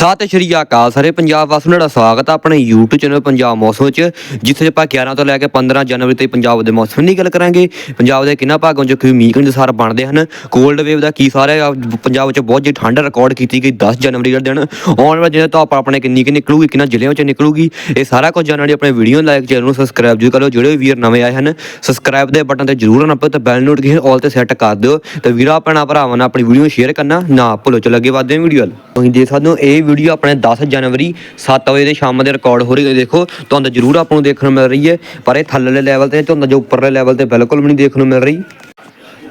ਸਤਿ ਸ਼੍ਰੀ ਅਕਾਲ ਸਾਰੇ ਪੰਜਾਬ ਵਾਸੀਆਂ ਦਾ ਸਵਾਗਤ ਹੈ ਆਪਣੇ YouTube ਚੈਨਲ ਪੰਜਾਬ ਮੌਸਮ ਵਿੱਚ, ਜਿੱਥੇ ਆਪਾਂ 11 ਤੋਂ ਲੈ ਕੇ 15 ਜਨਵਰੀ ਤੱਕ ਪੰਜਾਬ ਦੇ ਮੌਸਮ ਦੀ ਗੱਲ ਕਰਾਂਗੇ। ਪੰਜਾਬ ਦੇ ਕਿੰਨਾ ਭਾਗਾਂ 'ਚ ਕੋਈ ਮੀਂਹ ਅਨੁਸਾਰ ਬਣਦੇ ਹਨ। ਕੋਲਡ ਵੇਵ ਦਾ ਕੀ ਸਾਰਾ ਹੈ? ਪੰਜਾਬ ਵਿੱਚ ਬਹੁਤ ਜੀ ਠੰਡ ਰਿਕਾਰਡ ਕੀਤੀ ਗਈ 10 ਜਨਵਰੀ ਦਾ ਦਿਨ। ਆਉਣ ਵਾਲੇ ਦਿਨ ਤੋਂ ਆਪਣੇ ਕਿੰਨੀ ਕਿ ਨਿਕਲੂਗੀ, ਕਿੰਨਾ ਜ਼ਿਲ੍ਹਿਆਂ 'ਚ ਨਿਕਲੂਗੀ, ਇਹ ਸਾਰਾ ਕੁਝ ਜਾਣਨ ਲਈ ਆਪਣੇ ਵੀਡੀਓ ਲਾਈਕ ਚੈਨਲ ਨੂੰ ਸਬਸਕ੍ਰਾਈਬ ਜਰੂਰ ਕਰੋ ਜਿਹੜੇ ਵੀ ਵੀਰ ਨਵੇਂ ਆਏ ਹਨ ਸਬਸਕ੍ਰਾਈਬ ਦੇ ਬਟਨ ਤੇ ਜਰੂਰ ਨੱਪੋ ਤੇ ਬੈਲ ਨੋਟੀਫਿਕੇਸ਼ਨ ਆਲ ਤੇ ਸੈੱਟ ਕਰ ਦਿਓ। ਤੇ ਵੀਰਾਂ ਆਪਣਾ ਭਰਾਵਾਂ ਨਾਲ ਆਪਣੀ ਵੀਡੀਓ ਸ਼ੇਅਰ ਕਰਨਾ ਨਾ ਭੁੱਲੋ। ਚਲੋ ਅੱਗੇ ਵਧਦੇ ਵੀਡੀਓ ਵੱਲ। ਤੁਸੀਂ ਦੇਖ ਸਕਦੇ ਹੋ ਇਹ ਵੀਡੀਓ ਆਪਣੇ 10 ਜਨਵਰੀ 7 ਵਜੇ ਦੇ ਸ਼ਾਮ ਦੇ ਰਿਕਾਰਡ ਹੋ ਰਹੀ ਹੈ, ਦੇਖੋ, ਤੁਹਾਨੂੰ ਜ਼ਰੂਰ ਆਪਾਂ ਨੂੰ ਦੇਖਣ ਨੂੰ ਮਿਲ ਰਹੀ ਹੈ, ਪਰ ਇਹ ਥੱਲੇਲੇ ਲੈਵਲ ਤੇ, ਤੁਹਾਨੂੰ ਜੋ ਉੱਪਰਲੇ ਲੈਵਲ ਤੇ ਬਿਲਕੁਲ ਵੀ ਨਹੀਂ ਦੇਖਣ ਨੂੰ ਮਿਲ ਰਹੀ।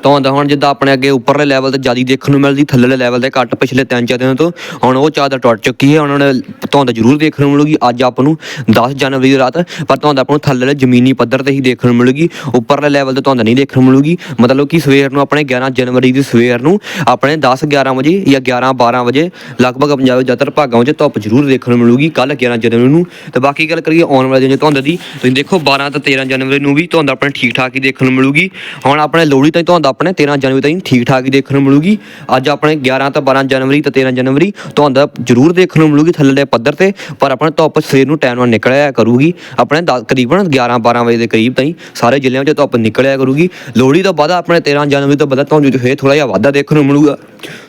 ਧੁੰਦ ਹੁਣ ਜਿੱਦਾਂ ਆਪਣੇ ਅੱਗੇ ਉੱਪਰਲੇ ਲੈਵਲ ਤੇ ਜ਼ਿਆਦਾ ਦੇਖਣ ਨੂੰ ਮਿਲਦੀ, ਥੱਲੇਲੇ ਲੈਵਲ ਤੇ ਘੱਟ ਪਿਛਲੇ ਤਿੰਨ ਚਾਰ ਦਿਨਾਂ ਤੋਂ। ਹੁਣ ਉਹ ਚਾਦਰ ਟੁੱਟ ਚੁੱਕੀ ਹੈ ਉਹਨਾਂ ਨੇ ਧੁੰਦ ਜ਼ਰੂਰ ਦੇਖਣ ਨੂੰ ਮਿਲੂਗੀ, ਅੱਜ ਆਪਾਂ ਨੂੰ 10 ਜਨਵਰੀ ਦੀ ਰਾਤ, ਪਰ ਧੁੰਦ ਆਪਾਂ ਨੂੰ ਥੱਲੇਲੇ ਜ਼ਮੀਨੀ ਪੱਧਰ ਤੇ ਹੀ ਦੇਖਣ ਨੂੰ ਮਿਲੂਗੀ, ਉੱਪਰਲੇ ਲੈਵਲ ਤੇ ਧੁੰਦ ਨਹੀਂ ਦੇਖਣ ਨੂੰ ਮਿਲੂਗੀ। ਮਤਲਬ ਕਿ ਸਵੇਰ ਨੂੰ ਆਪਣੇ 11 ਜਨਵਰੀ ਦੀ ਸਵੇਰ ਨੂੰ ਆਪਣੇ 10 11 ਵਜੇ ਜਾਂ 11 12 ਵਜੇ ਲਗਭਗ ਪੰਜਾਬ ਦੇ ਜ਼ਿਆਦਾਤਰ ਭਾਗਾਂ ਵਿੱਚ ਧੁੱਪ ਜ਼ਰੂਰ ਦੇਖਣ ਨੂੰ ਮਿਲੂਗੀ ਕੱਲ 11 ਜਨਵਰੀ ਨੂੰ। ਤੇ ਬਾਕੀ ਗੱਲ ਕਰੀਏ ਆਉਣ ਵਾਲੇ ਦਿਨ ਦੀ ਦੀ, ਤੁਸੀਂ ਦੇਖੋ 12 ਤੇ 13 ਜਨਵਰੀ ਨੂੰ ਵੀ ਧੁੰਦ ਆਪਣੇ ਠੀਕ ਠਾਕ ਹੀ ਦੇਖਣ ਨੂੰ ਮਿਲੂਗੀ। ਹੁਣ ਆਪਣੇ ਲੋਹੜੀ ਤਾਈਂ ਧੁੰਦ ਆਪਣੇ 13 ਜਨਵਰੀ ਤਾਈਂ ਠੀਕ ਠਾਕ ਹੀ ਦੇਖਣ ਨੂੰ ਮਿਲੂਗੀ। ਅੱਜ ਆਪਣੇ 11 ਤੇ 12 ਜਨਵਰੀ ਤੇ 13 ਜਨਵਰੀ ਧੁੰਦ ਜ਼ਰੂਰ ਦੇਖਣ ਨੂੰ ਮਿਲੂਗੀ ਥੱਲੇ ਪੱਧਰ ਤੇ ਪਰ ਆਪਣੇ ਧੁੱਪ ਸਵੇਰ ਨੂੰ ਟਾਈਮ ਨਾਲ ਨਿਕਲਿਆ ਕਰੂਗੀ। ਆਪਣੇ ਤਕਰੀਬਨ 11 12 ਵਜੇ ਦੇ ਕਰੀਬ ਤਾਈਂ ਸਾਰੇ ਜ਼ਿਲ੍ਹਿਆਂ ਵਿੱਚ ਧੁੱਪ ਨਿਕਲਿਆ ਕਰੂਗੀ। ਲੋਹੜੀ ਤੋਂ ਬਾਅਦ ਆਪਣੇ 13 ਜਨਵਰੀ ਤੋਂ ਬਾਅਦ ਧੁੰਦ ਫੇਰ ਥੋੜਾ ਜਿਹਾ ਵਾਧਾ ਦੇਖਣ ਨੂੰ ਮਿਲੂਗਾ।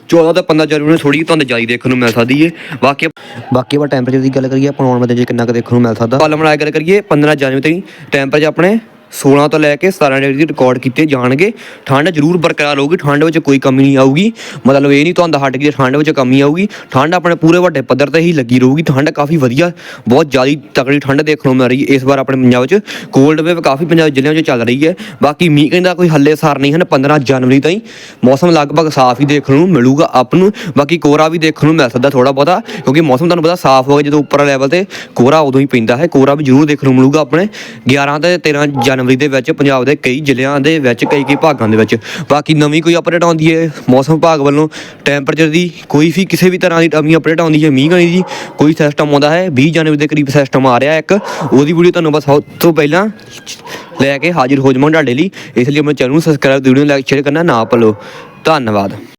14 ਤੇ 15 ਜਨਵਰੀ ਨੂੰ ਥੋੜੀ ਧੁੰਦ ਜਾਈ ਦੇਖਣ ਨੂੰ ਮਿਲ ਸਕਦੀ ਹੈ ਬਾਕੀ ਬਾਕੀ ਆਪਾਂ ਟੈਂਪਰੇਚਰ ਦੀ ਗੱਲ ਕਰੀਏ ਆਪਾਂ ਵਾਲੇ ਦਿਨ 'ਚ ਕਿੰਨਾ ਕੁ ਦੇਖਣ ਨੂੰ ਮਿਲ ਸਕਦਾ? ਕੱਲ ਮਨਾਇਆ ਗੱਲ ਕਰੀਏ 15 ਜਨਵਰੀ ਤਾਈਂ ਟੈਂਪਰੇਚਰ ਆਪਣੇ 16 ਤੋਂ ਲੈ ਕੇ 17 ਡਿਗਰੀ ਰਿਕਾਰਡ ਕੀਤੇ ਜਾਣਗੇ। ਠੰਡ ਜ਼ਰੂਰ ਬਰਕਰਾਰ ਰਹੂਗੀ, ਠੰਡ ਵਿੱਚ ਕੋਈ ਕਮੀ ਨਹੀਂ ਆਊਗੀ। ਮਤਲਬ ਇਹ ਨਹੀਂ ਤੁਹਾਨੂੰ ਹਟ ਗਈ ਠੰਡ ਵਿੱਚ ਕਮੀ ਆਊਗੀ। ਠੰਡ ਆਪਣੇ ਪੂਰੇ ਵੱਡੇ ਪੱਧਰ ਤੇ ਹੀ ਲੱਗੀ ਰਹੂਗੀ। ਠੰਡ ਕਾਫੀ ਵਧੀਆ, ਬਹੁਤ ਜ਼ਿਆਦਾ ਤਕੜੀ ਠੰਡ ਦੇਖਣ ਨੂੰ ਮਿਲ ਰਹੀ ਹੈ। ਇਸ ਵਾਰ ਆਪਣੇ ਪੰਜਾਬ ਵਿੱਚ ਕੋਲਡ ਵੇਵ ਕਾਫੀ ਪੰਜਾਬ ਜ਼ਿਲ੍ਹਿਆਂ ਵਿੱਚ ਚੱਲ ਰਹੀ ਹੈ। ਬਾਕੀ ਮੀਂਹ ਕਹਿੰਦਾ ਕੋਈ ਹੱਲੇ ਸਾਰ ਨਹੀਂ ਹਨ 15 ਜਨਵਰੀ ਤਾਈਂ। ਮੌਸਮ ਲਗਭਗ ਸਾਫ਼ ਹੀ ਦੇਖਣ ਨੂੰ ਮਿਲੂਗਾ ਆਪ ਨੂੰ। ਬਾਕੀ ਕੋਰਾ ਵੀ ਦੇਖਣ ਨੂੰ ਮਿਲ ਸਕਦਾ ਥੋੜਾ ਬਹੁਤਾ, ਕਿਉਂਕਿ ਮੌਸਮ ਤੁਹਾਨੂੰ ਪਤਾ ਸਾਫ਼ ਹੋਵੇ ਜਦੋਂ ਉੱਪਰ ਲੈਵਲ ਤੇ ਕੋਰਾ ਉਦੋਂ ਹੀ ਪੈਂਦਾ ਹੈ। ਕੋਰਾ ਵੀ ਜ਼ਰੂਰ ਦੇਖਣ ਨੂੰ ਮਿਲੂਗਾ ਆਪਣੇ। 11 ਤੇ 13 ਜਨਵਰੀ ਦੇ ਵਿੱਚ ਪੰਜਾਬ ਦੇ ਕਈ ਜ਼ਿਲ੍ਹਿਆਂ ਦੇ ਵਿੱਚ, ਕਈ ਕਈ ਭਾਗਾਂ ਦੇ ਵਿੱਚ। ਬਾਕੀ ਨਵੀਂ ਕੋਈ ਅਪਡੇਟ ਆਉਂਦੀ ਹੈ ਮੌਸਮ ਵਿਭਾਗ ਵੱਲੋਂ ਟੈਂਪਰੇਚਰ ਦੀ ਕੋਈ ਵੀ ਕਿਸੇ ਵੀ ਤਰ੍ਹਾਂ ਦੀ ਨਵੀਂ ਅਪਡੇਟ ਆਉਂਦੀ ਹੈ ਮੀਂਹ ਗਣੀ ਦੀ, ਕੋਈ ਸਿਸਟਮ ਆਉਂਦਾ ਹੈ 20 ਜਨਵਰੀ ਦੇ ਕਰੀਬ ਸਿਸਟਮ ਆ ਰਿਹਾ ਇੱਕ। ਉਹਦੀ ਵੀਡੀਓ ਤੁਹਾਨੂੰ ਬਸ ਸਭ ਤੋਂ ਪਹਿਲਾਂ ਲੈ ਕੇ ਹਾਜ਼ਰ ਹੋ ਜਾਵਾਂ ਤੁਹਾਡੇ ਲਈ। ਇਸ ਲਈ ਆਪਣੇ ਚੈਨਲ ਨੂੰ ਸਬਸਕ੍ਰਾਈਬ ਵੀਡੀਓ ਨੂੰ ਲਾਈਕ ਸ਼ੇਅਰ ਕਰਨਾ ਨਾ ਭੁੱਲੋ। ਧੰਨਵਾਦ।